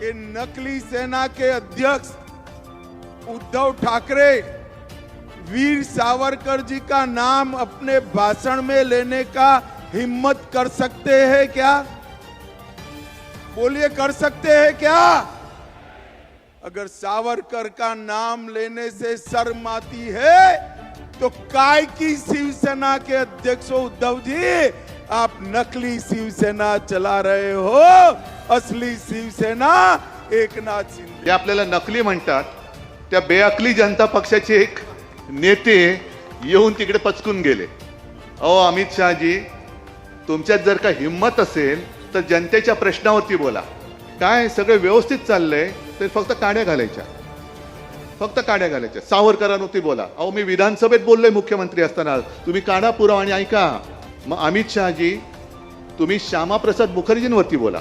कि नकली सेना के अध्यक्ष उद्धव ठाकरे वीर सावरकर जी का नाम अपने भाषण में लेने का हिम्मत कर सकते हैं क्या? बोलिए, कर सकते हैं क्या? अगर सावरकर का नाम लेने से शर्म आती है तो काय की शिवसेना के अध्यक्ष उद्धव जी? आप नकली शिवसेना चला रहे हो असली शिवसेना एकनाथ शिंदे। जे आपल्याला नकली म्हणतात त्या बेअकली जनता पक्षाचे एक नेते येऊन तिकडे पचकून गेले. अहो अमित शहाजी तुमच्यात जर का हिंमत असेल तर जनतेच्या प्रश्नावरती बोला. काय सगळं व्यवस्थित चाललंय तर फक्त काड्या घालायच्या. फक्त काड्या घालायच्या. सावरकरांवरती बोला. अहो मी विधानसभेत बोललोय मुख्यमंत्री असताना. तुम्ही काढा पुरावा आणि ऐका. मग अमित शहाजी तुम्ही श्यामाप्रसाद मुखर्जींवरती बोला.